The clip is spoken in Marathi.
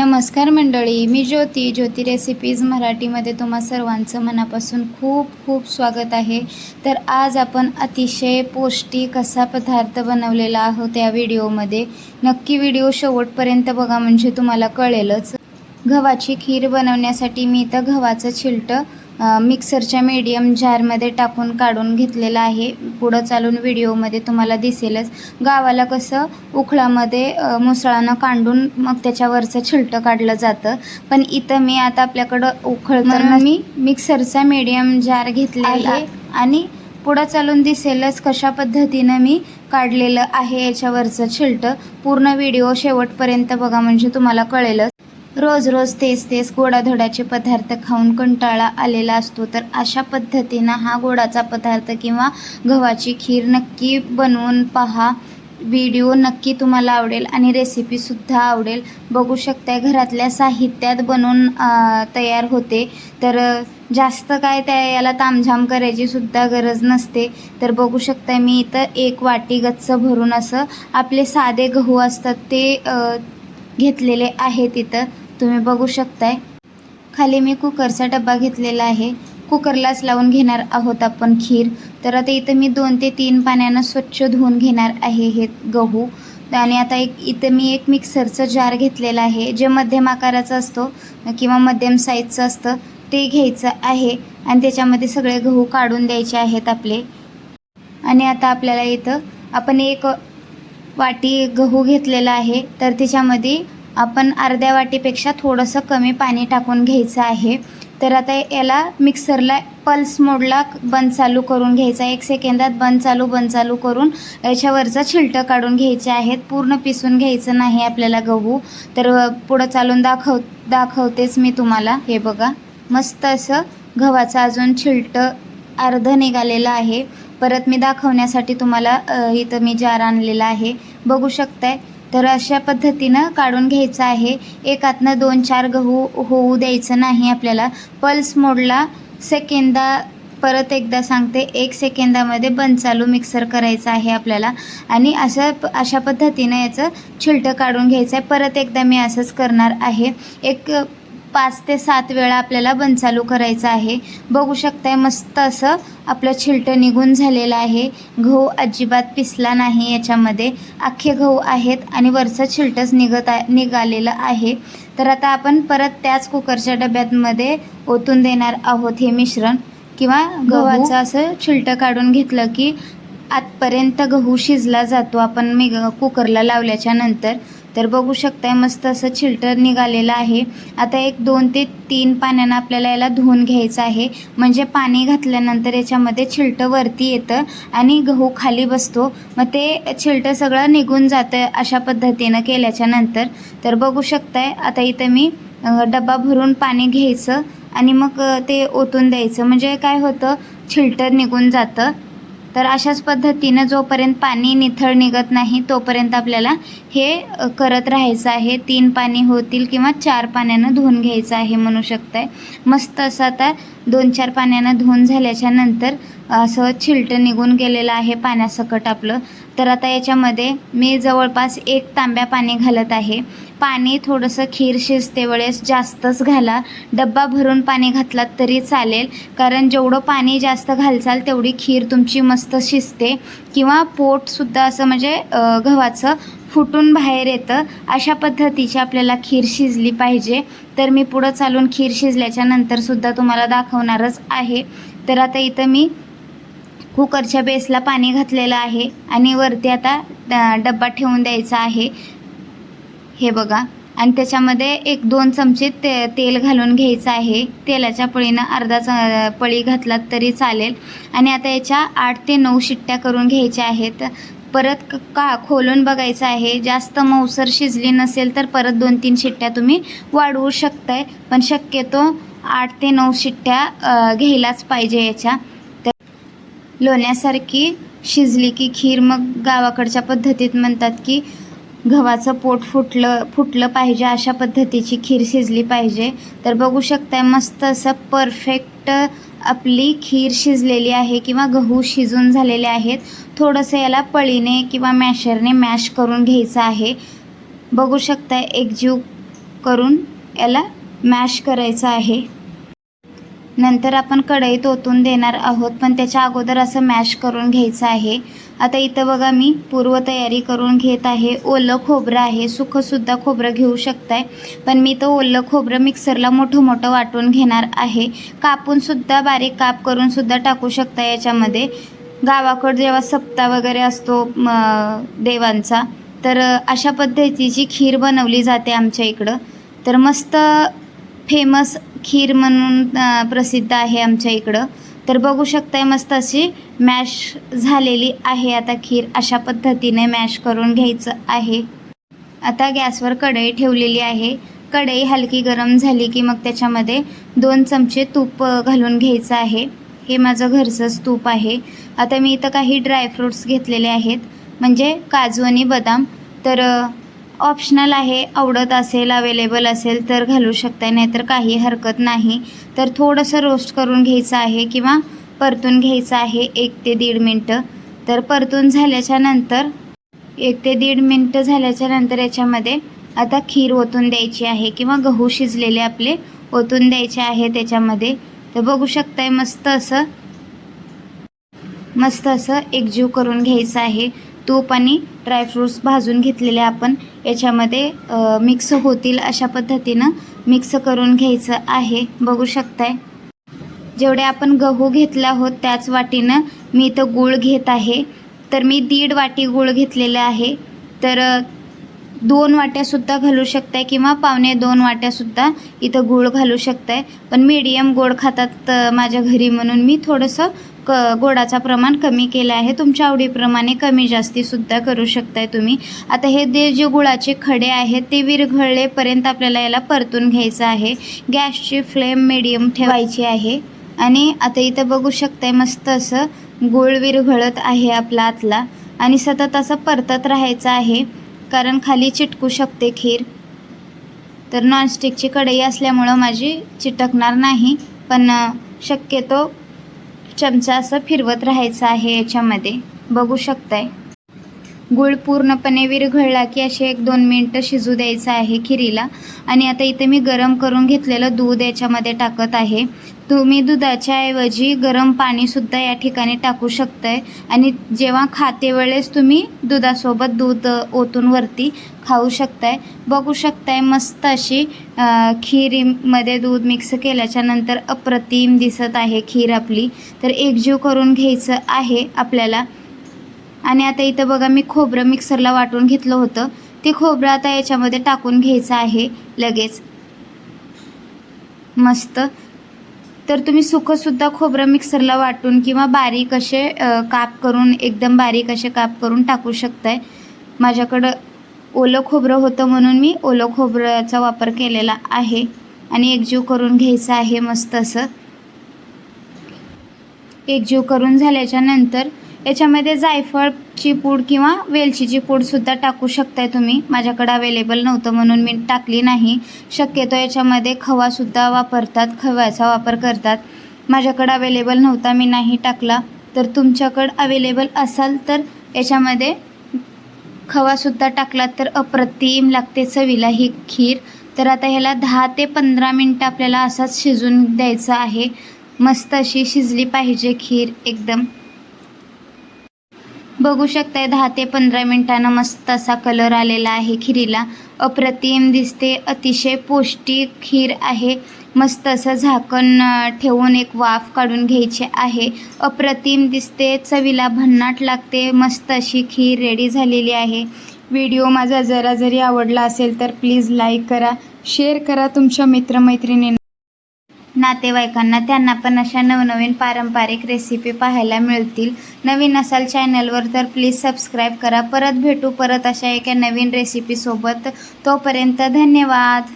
नमस्कार मंडळी मी ज्योती ज्योती रेसिपीज मराठीमध्ये तुम्हा सर्वांचं मनापासून खूप खूप स्वागत आहे. तर आज आपण अतिशय पौष्टिक असा पदार्थ बनवलेला आहोत या व्हिडिओमध्ये. नक्की व्हिडिओ शेवटपर्यंत बघा म्हणजे तुम्हाला कळेलच. गव्हाची खीर बनवण्यासाठी मी इथं गव्हाचं छिलटं मिक्सरच्या मीडियम जारमध्ये टाकून काढून घेतलेलं आहे. पुढं चालून व्हिडिओमध्ये तुम्हाला दिसेलच. गावाला कसं उखळामध्ये मुसळानं काढून मग त्याच्यावरचं छिलटं काढलं जातं. पण इथं मी आता आपल्याकडं उखळ मी मिक्सरचा मीडियम जार घेतलेला आहे. आणि पुढं चालून दिसेलच कशा पद्धतीनं मी काढलेलं आहे याच्यावरचं छिलटं पूर्ण व्हिडिओ शेवटपर्यंत बघा म्हणजे तुम्हाला कळेलच. रोज रोज तेच तेच गोडाधोड्याचे पदार्थ खाऊन कंटाळा आलेला असतो. तर अशा पद्धतीनं हा गोडाचा पदार्थ किंवा गव्हाची खीर नक्की बनवून पहा. व्हिडिओ नक्की तुम्हाला आवडेल आणि रेसिपीसुद्धा आवडेल. बघू शकताय घरातल्या साहित्यात बनवून तयार होते. तर जास्त काय त्या याला तामझाम करायची सुद्धा गरज नसते. तर बघू शकताय मी इथं एक वाटी गच्च भरून असं आपले साधे गहू असतात ते घेतलेले आहेत इथं. तुम्ही बघू शकताय. खाली मी कुकरचा डब्बा घेतलेला आहे. कुकरलाच लावून घेणार आहोत आपण खीर. तर आता इथं मी दोन ते तीन पाण्यानं स्वच्छ धुवून घेणार आहे हे गहू. आणि आता एक इथं मी एक मिक्सरचं जार घेतलेलं आहे जे मध्यम आकाराचं असतो किंवा मध्यम साईजचं असतं ते घ्यायचं आहे. आणि त्याच्यामध्ये सगळे गहू काढून द्यायचे आहेत आपले. आणि आता आपल्याला इथं आपण एक वाटी गहू घेतलेला आहे. तर त्याच्यामध्ये आपण अर्ध्या वाटीपेक्षा थोडंसं कमी पाणी टाकून घ्यायचं आहे. तर आता याला मिक्सरला पल्स मोडला बंद चालू करून घ्यायचा एक सेकंदात बंद चालू बंद चालू करून याच्यावरचं छिलटं काढून घ्यायचे आहेत. पूर्ण पिसून घ्यायचं नाही आपल्याला गहू. तर पुढं चालून दाखव दाखवतेच मी तुम्हाला. हे बघा मस्त असं गव्हाचं अजून छिलटं अर्ध निघालेलं आहे. परत मी दाखवण्यासाठी तुम्हाला इथं मी जार आणलेला आहे. बघू शकताय तर अशा पद्धतीनं काढून घ्यायचं आहे. एकातनं दोन चार गहू होऊ द्यायचं नाही आपल्याला. पल्स मोडला सेकेंदा परत एकदा सांगते एक सेकेंदामध्ये बंद चालू मिक्सर करायचं आहे आपल्याला. आणि असं अशा पद्धतीनं याचं छिलटं काढून घ्यायचं आहे. परत एकदा मी असंच करणार आहे. एक पाच ते सात वेळा आपल्याला बंद चालू करायचं आहे. बघू शकताय मस्त असं आपलं छिलटं निघून झालेलं आहे. गहू अजिबात पिसला नाही याच्यामध्ये. अख्खे गहू आहेत आणि वरचं छिलटंच निघत आहे निघालेलं आहे. तर आता आपण परत त्याच कुकरच्या डब्यामध्ये ओतून देणार आहोत हे मिश्रण. किंवा गव्हाचं असं छिलटं काढून घेतलं की आतपर्यंत गहू शिजला जातो आपण मी कुकरला लावल्याच्या नंतर. तर बघू शकताय मस्त असं छिलटर निघालेलं आहे. आता एक दोन ते तीन पाण्यानं आपल्याला याला धुवून घ्यायचं आहे. म्हणजे पाणी घातल्यानंतर याच्यामध्ये छिलटं वरती येतं आणि गहू खाली बसतो. मग ते छिलटं सगळं निघून जातं अशा पद्धतीनं केल्याच्यानंतर. तर बघू शकताय आता इथं मी डबा भरून पाणी घ्यायचं आणि मग ते ओतून द्यायचं. म्हणजे काय होतं छिलटं निघून जातं. तर अशाच पद्धतीनं जोपर्यंत पाणी निथळ निघत नाही तोपर्यंत आपल्याला हे करत राहायचं आहे. तीन पाणी होतील किंवा चार पाण्यानं धुवून घ्यायचं आहे म्हणू शकताय. मस्त असं आता दोन चार पाण्यानं धुवून झाल्याच्यानंतर असं छिलटं निघून गेलेलं आहे पाण्यासकट आपलं. तर आता याच्यामध्ये मी जवळपास एक तांब्या पाणी घालत आहे. पाणी थोडंसं खीर शिजते वेळेस जास्तच घाला. डब्बा भरून पाणी घातलात तरी चालेल. कारण जेवढं पाणी जास्त घालचाल तेवढी खीर तुमची मस्त शिजते. किंवा पोटसुद्धा असं म्हणजे गव्हाचं फुटून बाहेर येतं. अशा पद्धतीची आपल्याला खीर शिजली पाहिजे. तर मी पुढं चालून खीर शिजल्याच्या नंतरसुद्धा तुम्हाला दाखवणारच आहे. तर आता इथं मी कुकरच्या बेसला पाणी घातलेलं आहे. आणि वरती आता डब्बा ठेवून द्यायचा आहे. हे बघा. आणि त्याच्यामध्ये एक दोन चमचे ते तेल घालून घ्यायचं आहे. तेलाच्या पळीनं अर्धा च पळी घातलात तरी चालेल. आणि आता याच्या आठ ते नऊ शिट्ट्या करून घ्यायच्या आहेत. परत क- का खोलून बघायचं आहे. जास्त मऊसर शिजली नसेल तर परत दोन तीन शिट्ट्या तुम्ही वाढवू शकताय. पण शक्यतो आठ ते नऊ शिट्ट्या घ्यायलाच पाहिजे याच्या. तर लोण्यासारखी शिजली की खीर मग गावाकडच्या पद्धतीत म्हणतात की गव्हाचं पोट फुटलं फुटलं पाहिजे अशा पद्धतीची खीर शिजली पाहिजे. तर बघू शकताय मस्त असं परफेक्ट आपली खीर शिजलेली आहे किंवा गहू शिजून झालेले आहेत. थोडंसं याला पळीने किंवा मॅशरने मॅश करून घ्यायचं आहे. बघू शकताय एकजीव करून याला मॅश करायचं आहे. नंतर आपण कढईत ओतून देणार आहोत पण त्याच्या अगोदर असं मॅश करून घ्यायचं आहे. आता इथं बघा मी पूर्वतयारी करून घेत आहे. ओलं खोबरं आहे. सुखंसुद्धा खोबरं घेऊ शकताय पण मी तर ओलं खोबरं मिक्सरला मोठं मोठं वाटून घेणार आहे. कापूनसुद्धा बारीक काप करूनसुद्धा टाकू शकता याच्यामध्ये. गावाकडं जेव्हा सप्ता वगैरे असतो म, देवांचा तर अशा पद्धतीची खीर बनवली जाते आमच्या इकडं. तर मस्त फेमस खीर म्हणून प्रसिद्ध आहे आमच्या इकडं. तर बघू शकताय मस्त अशी मॅश झालेली आहे आता खीर. अशा पद्धतीने मॅश करून घ्यायचं आहे. आता गॅसवर कढई ठेवलेली आहे. कढई हलकी गरम झाली की मग त्याच्यामध्ये दोन चमचे तूप घालून घ्यायचं आहे. हे माझं घरचंच तूप आहे. आता मी इथं काही ड्रायफ्रूट्स घेतलेले आहेत. म्हणजे काजू आणि बदाम. तर ऑप्शनल आहे. आवडत असेल अवेलेबल असेल तर घालू शकताय. नाहीतर काही हरकत नाही. तर थोडंसं रोस्ट करून घ्यायचं आहे किंवा परतून घ्यायचं आहे एक ते दीड मिनटं. तर परतून झाल्याच्यानंतर एक ते दीड मिनटं झाल्याच्यानंतर याच्यामध्ये आता खीर ओतून द्यायची आहे किंवा गहू शिजलेले आपले ओतून द्यायचे आहे त्याच्यामध्ये. तर बघू शकताय मस्त असं मस्त असं एकजीव करून घ्यायचं आहे. तूप आणि ड्रायफ्रूट्स भाजून घेतलेले आपण. याच्यामध्ये मिक्स होतील अशा पद्धतीनं मिक्स करून घ्यायचं आहे. बघू शकताय. जेवढे आपण गहू घेतला आहोत त्याच वाटीनं मी इथं गूळ घेत आहे. तर मी दीड वाटी गूळ घेतलेलं आहे. तर दोन वाट्यासुद्धा घालू शकताय किंवा पावणे दोन वाट्यासुद्धा इथं गूळ घालू शकताय. पण मीडियम गोड खातात माझ्या घरी म्हणून मी थोडंसं क गोडाचा प्रमाण कमी केलं आहे. तुमच्या आवडीप्रमाणे कमी जास्तीसुद्धा करू शकताय तुम्ही. आता हे जे जे गुळाचे खडे आहेत ते विरघळलेपर्यंत आपल्याला याला परतून घ्यायचं आहे. गॅसची फ्लेम मिडियम ठेवायची आहे. आणि आता इथं बघू शकताय मस्त असं गुळ विरघळत आहे आपला आतला. आणि सतत असं परतत राहायचं आहे. कारण खाली चिटकू शकते खीर. तर नॉनस्टिकची कढई असल्यामुळं माझी चिटकणार नाही पण शक्यतो चमचा असं फिरवत राहायचं आहे याच्यामध्ये. बघू शकताय. गूळ पूर्णपणे विरघळला की असे एक दोन मिनटं शिजू द्यायचं आहे खिरीला. आणि आता इथे मी गरम करून घेतलेलं दूध याच्यामध्ये टाकत आहे. तुम्ही दुधाच्या ऐवजी गरम पाणीसुद्धा या ठिकाणी टाकू शकताय. आणि जेव्हा खाते वेळेस तुम्ही दुधासोबत दूध ओतून वरती खाऊ शकताय. बघू शकताय मस्त अशी खीरीमध्ये दूध मिक्स केल्याच्यानंतर अप्रतिम दिसत आहे खीर आपली. तर एकजीव करून घ्यायचं आहे आपल्याला. आणि आता इथं बघा मी खोबरं मिक्सरला वाटून घेतलं होतं. ते खोबरं आता याच्यामध्ये टाकून घ्यायचं आहे लगेच. मस्त. तर तुम्ही सुखंसुद्धा खोबरं मिक्सरला वाटून किंवा बारीक असे काप करून एकदम बारीक असे काप करून टाकू शकताय. माझ्याकडं ओलं खोबरं होतं म्हणून मी ओलं खोबऱ्याचा वापर केलेला आहे आणि एकजीव करून घ्यायचं आहे मस्त असं. एकजीव करून झाल्याच्यानंतर याच्यामध्ये जायफळची पूड किंवा वेलचीची पूडसुद्धा टाकू शकताय तुम्ही. माझ्याकडं अवेलेबल नव्हतं म्हणून मी टाकली नाही. शक्यतो याच्यामध्ये खवासुद्धा वापरतात खव्याचा वापर करतात. माझ्याकडं अवेलेबल नव्हता मी नाही टाकला. तर तुमच्याकडं अवेलेबल असाल तर याच्यामध्ये खवासुद्धा टाकलात तर अप्रतिम लागते चवीला ही खीर. तर आता ह्याला दहा ते पंधरा मिनटं आपल्याला असाच शिजून द्यायचं आहे. मस्त अशी शिजली पाहिजे खीर एकदम. बघू शकताय दहा ते पंधरा मिनिटानं मस्त असा कलर आलेला आहे खिरीला. अप्रतिम दिसते अतिशय पौष्टिक खीर आहे. मस्त असं झाकण ठेवून एक वाफ काढून घ्यायची आहे. अप्रतिम दिसते चवीला भन्नाट लागते मस्त अशी खीर रेडी झालेली आहे. व्हिडिओ माझा जरा जरी आवडला असेल तर प्लीज लाईक करा शेअर करा तुमच्या मित्रमैत्रिणींना. नातेवाईकांना त्यांना पण अशा नवनवीन पारंपरिक रेसिपी पाहायला मिळतील. नवीन असाल चॅनलवर तर प्लीज सबस्क्राईब करा. परत भेटू परत अशा एका नवीन रेसिपीसोबत तोपर्यंत धन्यवाद.